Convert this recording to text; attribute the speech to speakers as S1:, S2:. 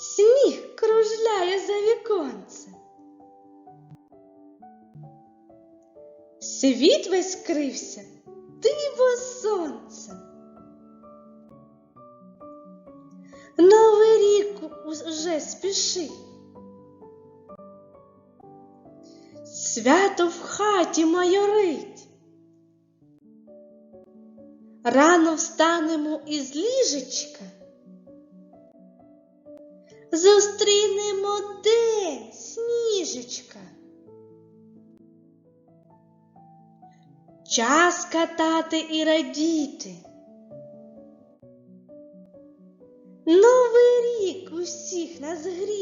S1: сніг кружляє за віконцем. Світ весь крився диво сонцем. Новий рік уже спішив. Свято в хаті майорить. Рано встанемо із ліжечка. Зустрінемо день, сніжечка. Час катати і радіти. Новий рік усіх нас гріє.